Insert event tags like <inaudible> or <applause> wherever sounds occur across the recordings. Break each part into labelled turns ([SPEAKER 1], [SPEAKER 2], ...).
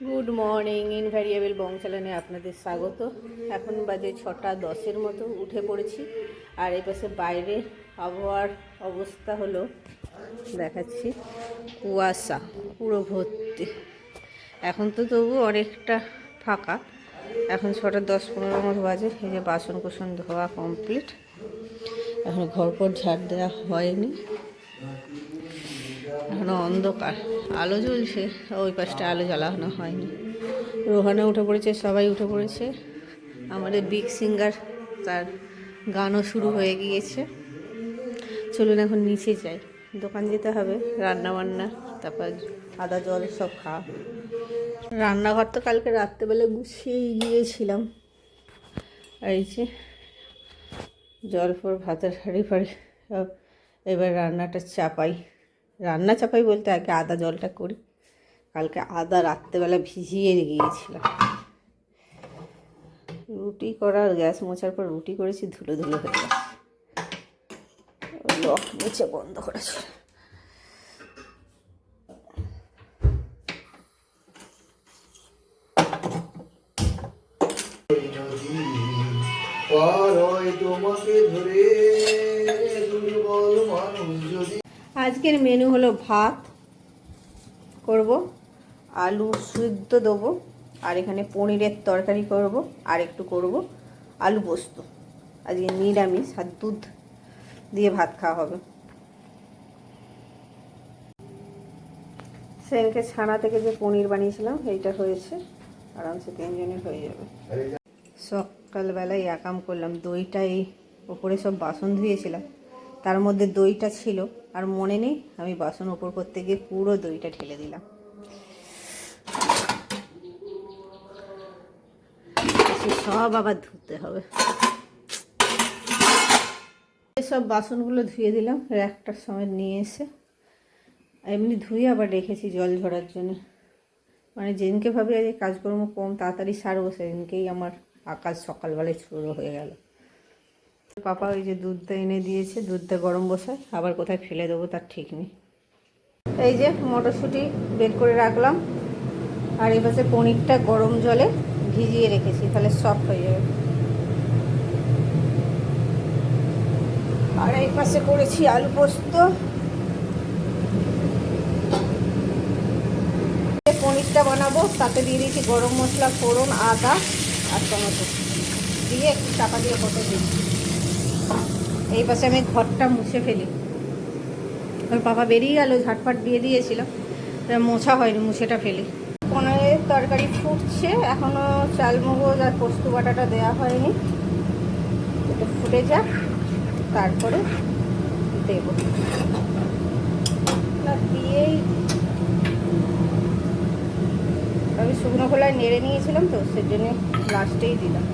[SPEAKER 1] Good morning invariable বংশালনে আপনাদের স্বাগত। এখন বাজে ছটা দশের মতো, উঠে পড়েছি। আর এই পাশে বাইরে আবহাওয়ার অবস্থা হলো, দেখাচ্ছি, কুয়াশা, পুরো ভর্তি। এখন তো তবু অনেকটা ফাঁকা। এখন ছটা দশ পনেরো মতো বাজে, এই যে বাসন কুসন ধোয়া কমপ্লিট এখন ঘর পর ঝাড় দেওয়া হয়নি। এখনও অন্ধকার। আলো জ্বলছে ওই পাশটা আলো জ্বালানো হয়নি। রোহানা উঠে পড়েছে সবাই উঠে পড়েছে। আমাদের বিগ সিঙ্গার তার গানও শুরু হয়ে গিয়েছে। চলুন এখন নিচে যাই। দোকান যেতে হবে রান্না বান্না তারপর আদা জল সব খাওয়া। রান্নাঘর তো কালকে রাত্রেবেলা গুছিয়েই গিয়েছিলাম। আর এই যে জল পর ভাতের হাঁড়ি ফাড়ি সব এবার রান্নাটা চাপাই। রান্না চাপাই বলতে আগে আদা জলটা করি। কালকে আদা রাত্রেবেলা ভিজিয়ে গিয়েছিলাম। রুটি করার, গ্যাস মোছার পর রুটি করেছি, ধুলো ধুলো হয়ে গেছে। লক মুছে বন্ধ করেছি।
[SPEAKER 2] তোমাকে ধরে, দুর্বল মানুষ যদি
[SPEAKER 1] আজকের মেনু হলো ভাত। করব। আলু সিদ্ধ দেবো। আর এখানে পনিরের তরকারি করব। আর একটু করব আলু পোস্ত। আজকে নিরামিষ আর দুধ দিয়ে ভাত খাওয়া হবে। সেদিনকে ছানা থেকে যে পনির বানিয়েছিলাম, এইটা হয়েছে। আরামসে তিনজনের হয়ে যাবে। সকালবেলায় একাম করলাম। দইটা এই ওপরে সব বাসন ধুয়েছিলাম। তার মধ্যে দইটা ছিল। আর মনে নেই আমি বাসন ওপর করতে গিয়ে পুরো দইটা ঢেলে দিলাম। সব আবার ধুতে হবে। সব বাসনগুলো ধুয়ে দিলাম একটার সময় নিয়ে এসে। এমনি ধুয়ে আবার রেখেছি জল ঝরার জন্য। মানে যেদিনকে ভাবি আজ কাজকর্ম কম, তাড়াতাড়ি সারবো, সেদিনকেই আমার আকাশ সকালবেলায় শুরু হয়ে গেল। পাপা ওই যে দুধটা এনে দিয়েছে, দুধটা গরম বসায় আবার কোথায় ফেলে দেবো তার ঠিক নেই। এই যে মটরশুঁটি বের করে রাখলাম, আর এই পাশে পনিরটা গরম জলে ভিজিয়ে রেখেছি, তাহলে সফট হয়ে যাবে। আর এই পাশে করেছি আলু পোস্ত। পনিরটা বানাবো, তাতে দিয়ে দিয়েছি গরম মশলা, ফোড়ন, আদা আর টমেটো। দিয়ে একটু চাপা দিয়ে কত দিই এই পাশে আমি ঘরটা মুছে ফেলি। ওর বাবা বেরিয়ে গেল, ঝাটফাট দিয়ে দিয়েছিল। মোছা হয়নি, মুছেটা ফেলি। পনেরের তরকারি ফুটছে এখনও চাল মগজ আর পোস্ত বাটাটা দেওয়া হয়নি। এটা ফুটে যাক, তারপরে দেব। না দিয়েই আমি শুকনো খোলায় নেড়ে নিয়েছিলাম তো, সেজন্য লাস্টেই দিলাম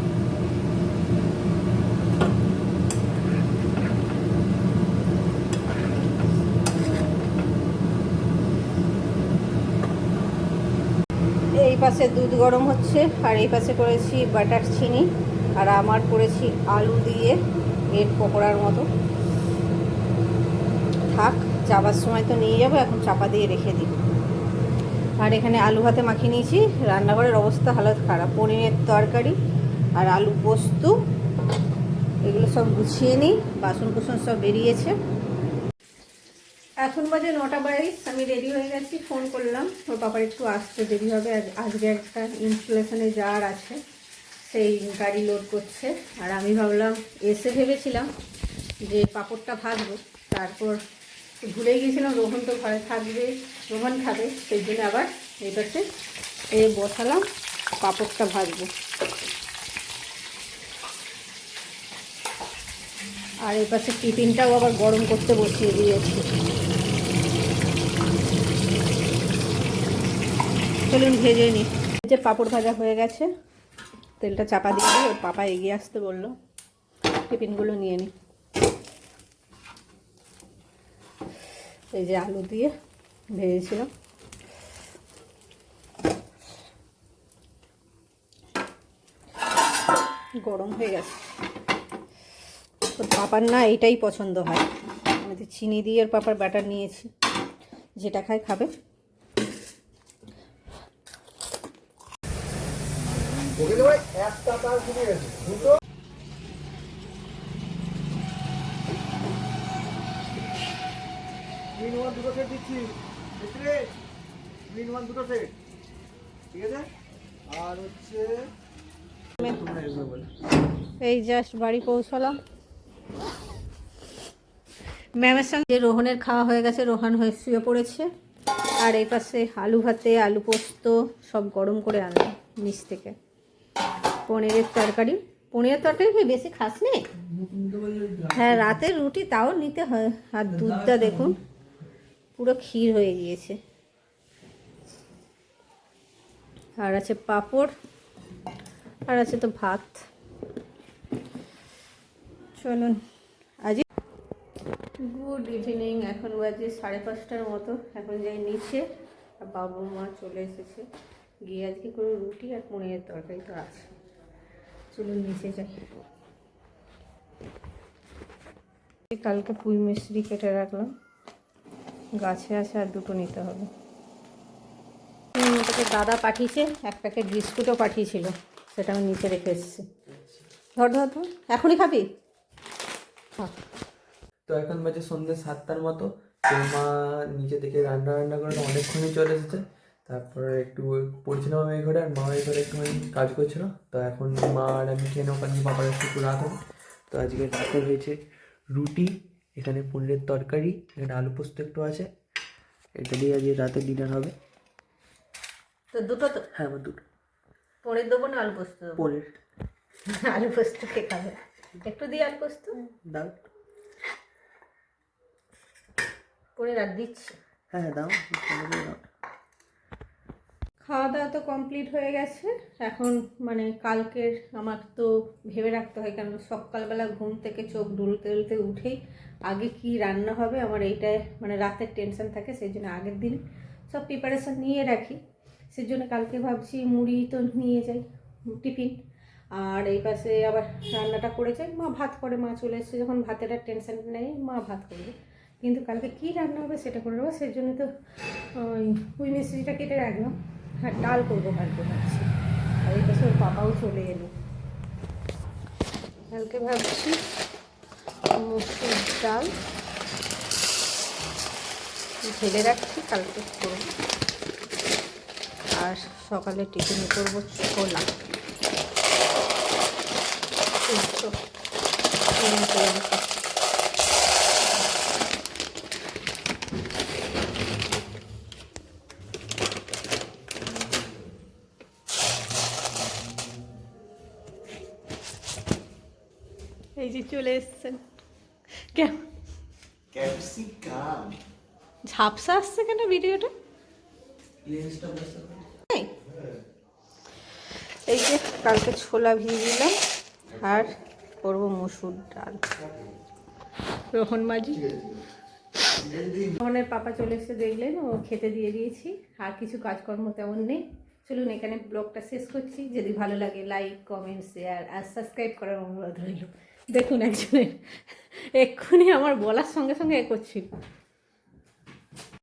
[SPEAKER 1] এই পাশে দুধ গরম হচ্ছে, আর এই পাশে করেছি বাটার চিনি, আর আমার করেছি আলু দিয়ে এর পকোড়ার মতো। থাক যাবার সময় তো নিয়ে যাব, এখন চাপা দিয়ে রেখে দিই আর এখানে আলু ভাতে মাখিয়ে নিয়েছি, রান্নাঘরের অবস্থা হালত খারাপ। পনিরের তরকারি আর আলু পোস্ত, এগুলো সব গুছিয়ে নিই বাসন কুসন সব বেরিয়েছে। এখন বাজে নটা বাইশ, আমি রেডি হয়ে গেছি ফোন করলাম। ওর পাপার একটু আসতে দেরি হবে, আজ আজকে একটা ইনস্টলেশনে যাওয়ার আছে, সেই গাড়ি লোড করছে। আর আমি ভাবলাম, এসে ভেবেছিলাম যে পাপড়টা ভাজবো, তারপর ভুলে গিয়েছিলাম রোহন তো ঘরে থাকবে, রোহন খাবে, সেই জন্য আবার পাশে এ বসালাম, পাপড়টা ভাজবো। আর এই পাশে টিফিনটাও আবার গরম করতে বসিয়ে দিয়েছি। চলুন ভেজে নিই। যে পাঁপড় ভাজা হয়ে গেছে, তেলটা চাপা দিয়ে ওর পাপা এগিয়ে আসতে বলল। টিফিনগুলো নিয়ে নিই। এই যে আলু দিয়ে ভেজেছিলাম। গরম হয়ে গেছে। ওর পাপার না এইটাই পছন্দ হয়। আমি তো চিনি দিয়ে ওর পাপার ব্যাটার নিয়েছি, যেটা খায় খাবে। এই জাস্ট বাড়ি পৌঁছলাম। ম্যামের সঙ্গে রোহনের খাওয়া হয়ে গেছে, রোহান হয়ে শুয়ে পড়েছে। আর এই পাশে আলু ভাতে, আলু পোস্ত সব গরম করে আনলাম নিচ থেকে। পনিরের তরকারি। পনিরের তরকারি কি বেশি খাস নে? হ্যাঁ রাতের রুটি তাও নিতে হয়। আর দুধটা দেখুন, পুরো ক্ষীর হয়ে গিয়েছে। আর আছে পাঁপড়, আর আছে তো ভাত। চলুন, আজ গুড ইভিনিং। এখন বাজে সাড়ে পাঁচটার মতো। এখন যাই নিচে। আর বাবা মা চলে এসেছে। গিয়ে আজকে করে রুটি আর পনিরের তরকারি তো আছে। চলুন নিচে যাই কালকে পুঁই মিশ্রি কেটে রাখলাম। গাছে আছে আর দুটো নিতে হবে। দাদা পাঠিয়েছে, এক প্যাকেট বিস্কুটও পাঠিয়েছিল, সেটা আমি নিচে রেখে এসেছি। ধর ধর ধর, এখনই খাবি।
[SPEAKER 3] তো এখন বাজে সন্ধ্যে সাতটার মতো। মা নিচে থেকে রান্না রান্না করে অনেকক্ষণই চলে এসেছে। তারপরে একটু পড়ছিলাম আমি এই ঘরে আর মা এই ঘরে একটুখানি কাজ করছিল। তো এখন মা আর আমি খেয়ে ওখানে বাবার একটু রাত হবে। তো আজকে রাতে হয়েছে রুটি এখানে পনিরের তরকারি এখানে আলু পোস্ত একটু আছে। এটা দিয়ে আজকে রাতে ডিনার হবে।
[SPEAKER 1] তো দুটো তো?
[SPEAKER 3] হ্যাঁ আমার দুটো।
[SPEAKER 1] পনির দেবো না আলু পোস্ত
[SPEAKER 3] পনির। <laughs>
[SPEAKER 1] আলু পোস্ত কে খাবে? একটু দিই আলু পোস্ত?
[SPEAKER 3] দাও।
[SPEAKER 1] পনির আর দিচ্ছি।
[SPEAKER 3] হ্যাঁ হ্যাঁ দাও। দাও।
[SPEAKER 1] খাওয়া দাওয়া তো কমপ্লিট হয়ে গেছে। এখন মানে কালকের আমার তো ভেবে রাখতে হয় কারণ সকালবেলা ঘুম থেকে চোখ ডুলতে ডুলতে উঠেই আগে কি রান্না হবে, আমার এইটাই মানে রাতের টেনশন থাকে, সেই জন্য আগের দিন সব প্রিপারেশান নিয়ে রাখি। সেই জন্য কালকে ভাবছি মুড়ি তো নিয়ে যাই, টিফিন। আর এই পাশে আবার রান্নাটা করে যাই, মা ভাত করে, মা চলে এসেছে, যখন ভাতের আর টেনশন নেই, মা ভাত করবে কিন্তু কালকে কী রান্না হবে সেটা করে নেব সেই জন্য তো ওই পুঁই কেটে রাখলাম। হ্যাঁ ডাল করব কালকে ভাবছি। আর এই ওর পাপাও চলে এলো। কালকে ভাবছি মুসুর ডাল। ঢেলে রাখছি, কালকে করব। আর সকালে টিফিনে করব ছোলা। এই যে চলে এসছেন কেমন
[SPEAKER 2] ক্যাপসিকাম।
[SPEAKER 1] ঝাপসা আসছে কেন ভিডিওটা? এই? এই যে কালকে ছোলা ভিজিয়ে দিলাম আর করব মসুর ডাল। রোহন মাঝি? রোহনের পাপা চলে এসে দেখলেন ও খেতে দিয়ে দিয়েছি। আর কিছু কাজকর্ম তেমন নেই। চলুন এখানে ব্লগটা শেষ করছি। যদি ভালো লাগে লাইক কমেন্ট শেয়ার আর সাবস্ক্রাইব করার অনুরোধ রইল। দেখুন একজনের। এক্ষুনি আমার বলার সঙ্গে সঙ্গে এ করছিল